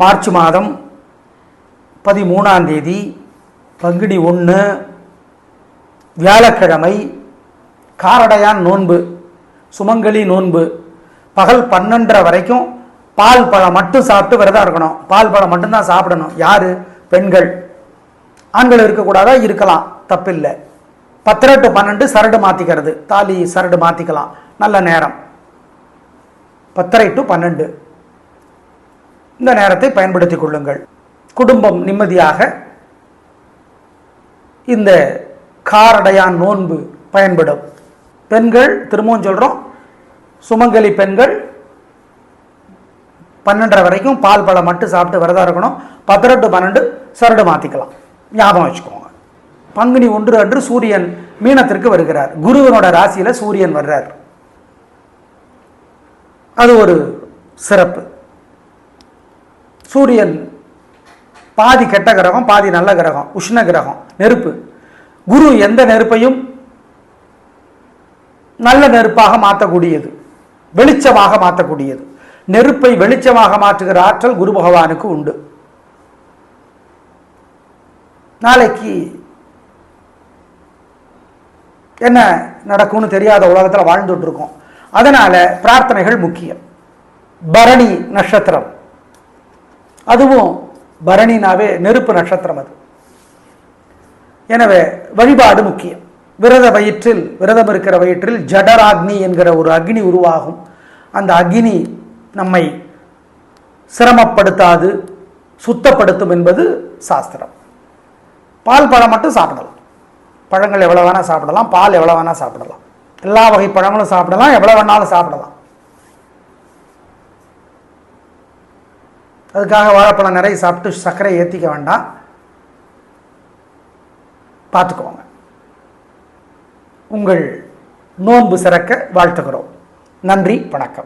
March மாதம் பதிமூணாம் தேதி பங்குனி ஒன்று வியாழக்கிழமை காரடையான் நோன்பு சுமங்கலி நோன்பு. பகல் பன்னெண்டரை வரைக்கும் பால் பழம் மட்டும் சாப்பிட்டு விரதம் இருக்கணும். பால் பழம் மட்டும்தான் சாப்பிடணும். யார்? பெண்கள். ஆண்கள் இருக்கக்கூடாதா? இருக்கலாம். தப்பில்லை. பத்தரை டு பன்னெண்டு சரடு மாற்றிக்கிறது தாலி சரடு மாற்றிக்கலாம் நல்ல நேரம். பத்தரை டு பன்னெண்டு. இந்த நேரத்தை பயன்படுத்திக் கொள்ளுங்கள். குடும்பம் நிம்மதியாக இந்த காரடையான் நோன்பு பயன்படும். பெண்கள் திரும்பவும் சொல்கிறோம் சுமங்கலி பெண்கள் பன்னெண்டரை வரைக்கும் பால் பழம் மட்டும் சாப்பிட்டு விரதம் இருக்கணும். பத்தரை பன்னெண்டு சரடு மாற்றிக்கலாம் ஞாபகம் வச்சுக்கோங்க. பங்குனி ஒன்று அன்று சூரியன் மீனத்திற்கு வருகிறார். குருவனோட ராசியில் சூரியன் வர்றார். அது ஒரு சிறப்பு. சூரியன் பாதி கெட்ட கிரகம் பாதி நல்ல கிரகம் உஷ்ண கிரகம் நெருப்பு. குரு எந்த நெருப்பையும் நல்ல நெருப்பாக மாற்றக்கூடியது வெளிச்சமாக மாற்றக்கூடியது. நெருப்பை வெளிச்சமாக மாற்றுகிற ஆற்றல் குரு பகவானுக்கு உண்டு. நாளைக்கு என்ன நடக்கும்னு தெரியாத உலகத்தில் வாழ்ந்துட்டு இருக்கோம். அதனால பிரார்த்தனைகள் முக்கியம். பரணி நட்சத்திரம். அதுவும் பரணினாவே நெருப்பு நட்சத்திரம் அது. எனவே வழிபாடு முக்கியம். விரத வயிற்றில் விரதம் இருக்கிற வயிற்றில் ஜடராக்னி என்கிற ஒரு அக்னி உருவாகும். அந்த அக்னி நம்மை சிரமப்படுத்தாது சுத்தப்படுத்தும் என்பது சாஸ்திரம். பால் பழம் மட்டும் சாப்பிடலாம். பழங்கள் எவ்வளோ வேணால் சாப்பிடலாம் பால் எவ்வளோ வேணால் சாப்பிடலாம். எல்லா வகை பழங்களும் சாப்பிடலாம் எவ்வளோ வேணாலும் சாப்பிடலாம். அதுக்காக வாழைப்பழம் நிறைய சாப்பிட்டு சர்க்கரை ஏற்றிக்க வேண்டாம். பார்த்துக்கோங்க. உங்கள் நோன்பு சிறக்க வாழ்த்துகிறோம். நன்றி வணக்கம்.